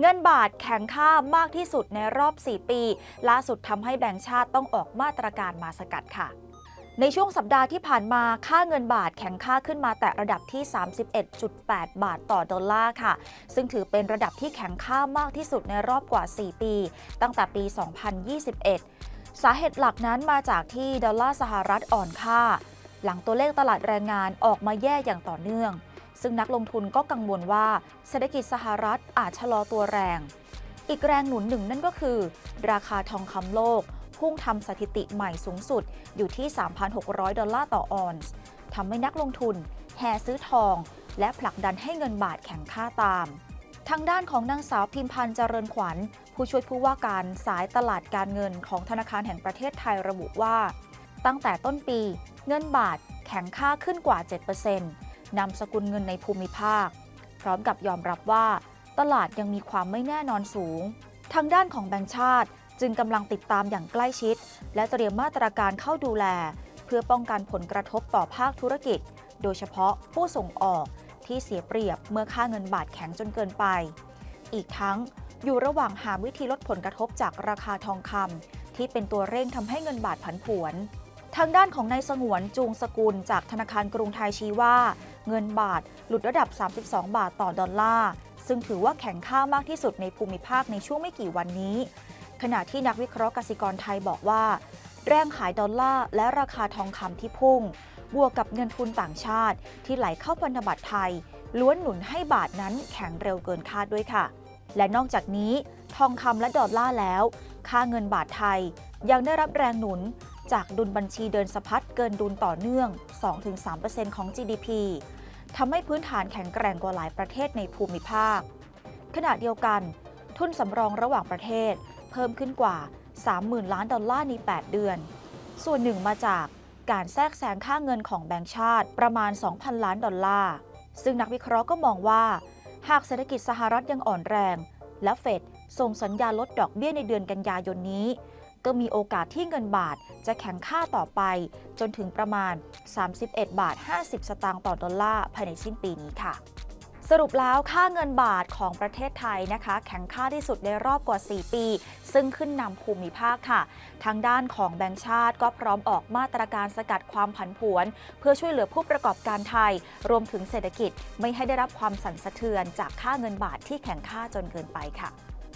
เงินบาทแข็งค่ามากที่สุดในรอบ 4 ปี ล่าสุดทำให้แบงก์ชาติต้องออกมาตรการมาสกัดค่ะในช่วงสัปดาห์ที่ผ่านมาค่าเงินบาทแข็งค่าขึ้นมาแต่ระดับที่ 31.8 บาทต่อดอลลาร์ค่ะ ซึ่งถือเป็นระดับที่แข็งค่ามากที่สุดในรอบกว่า 4 ปี ตั้งแต่ปี 2021 สาเหตุหลักนั้นมาจากที่ดอลลาร์สหรัฐอ่อนค่า หลังตัวเลขตลาดแรงงานออกมาแย่อย่างต่อเนื่อง ซึ่งนักลงทุนก็กังวลว่าเศรษฐกิจสหรัฐอาจชะลอตัวแรง อีกแรงหนุนหนึ่งนั่นก็คือ ราคาทองคำโลก พุ่งทำสถิติใหม่สูงสุดอยู่ที่ 3,600 ดอลลาร์ต่อออนซ์ทำให้นักลงทุน แห่ซื้อทอง และผลักดันให้เงินบาทแข็งค่าตาม ทางด้านของนางสาวพิมพันธ์เจริญขวัญ ผู้ช่วยผู้ว่าการสายตลาดการเงินของธนาคารแห่งประเทศไทยระบุว่า ตั้งแต่ต้นปี เงินบาทแข็งค่าขึ้นกว่า 7% นำสกุลเงินในภูมิภาค พร้อมกับยอมรับว่า ตลาดยังมีความไม่แน่นอนสูง ทางด้านของแบงก์ชาติ จึงกำลังติดตามอย่างใกล้ชิด และเตรียมมาตรการเข้าดูแล เพื่อป้องกันผลกระทบต่อภาคธุรกิจ โดยเฉพาะผู้ส่งออกที่เสียเปรียบเมื่อค่าเงินบาทแข็งจนเกินไป อีกทั้งอยู่ระหว่างหาวิธีลดผลกระทบจากราคาทองคำที่เป็นตัวเร่งทำให้เงินบาทผันผวน ทางด้านของนายสงวนจูงสกุลจากธนาคารกรุงไทยชี้ว่า เงินบาทหลุดระดับ 32 บาทต่อดอลลาร์ ซึ่งถือว่าแข็งค่ามากที่สุดในภูมิภาคในช่วงไม่กี่วันนี้ ขณะที่นักวิเคราะห์กสิกรไทยบอกว่า แรงขายดอลลาร์และราคาทองคำที่พุ่ง บวกกับเงินทุนต่างชาติ ที่ไหลเข้าพันธบัตรไทย ล้วนหนุนให้บาทนั้นแข็งเร็วเกินคาดด้วยค่ะ และนอกจากนี้ ทองคำและดอลลาร์แล้ว ค่าเงินบาทไทยยังได้รับแรงหนุน จากดุลบัญชีเดินสะพัดเกินดุลต่อเนื่อง 2-3%ของ GDP ทำให้พื้นฐานแข็งแกร่งกว่าหลายประเทศในภูมิภาค ขณะเดียวกัน ทุนสำรองระหว่างประเทศ เพิ่มขึ้นกว่า 30,000 ล้านดอลลาร์ใน 8 เดือน ส่วนหนึ่งมาจากการแทรกแซงค่าเงินของแบงก์ชาติประมาณ 2,000 ล้านดอลลาร์ ซึ่งนักวิเคราะห์ก็มองว่า หากเศรษฐกิจสหรัฐยังอ่อนแรง และเฟดส่งสัญญาลดดอกเบี้ยในเดือนกันยายนนี้ ก็มีโอกาสที่เงินบาทจะแข็งค่าต่อไป จนถึงประมาณ 31 บาท 50 สตางค์ต่อดอลลาร์ภายในสิ้นปีนี้ค่ะ สรุปแล้วค่าเงินบาทของประเทศไทยนะคะ แข็งค่าที่สุดในรอบกว่า 4 ปี ซึ่งขึ้นนำภูมิภาคค่ะ ทางด้านของแบงก์ชาติก็พร้อมออกมาตรการสกัดความผันผวน เพื่อช่วยเหลือผู้ประกอบการไทย รวมถึงเศรษฐกิจไม่ให้ได้รับความสั่นสะเทือนจากค่าเงินบาทที่แข็งค่าจนเกินไปค่ะ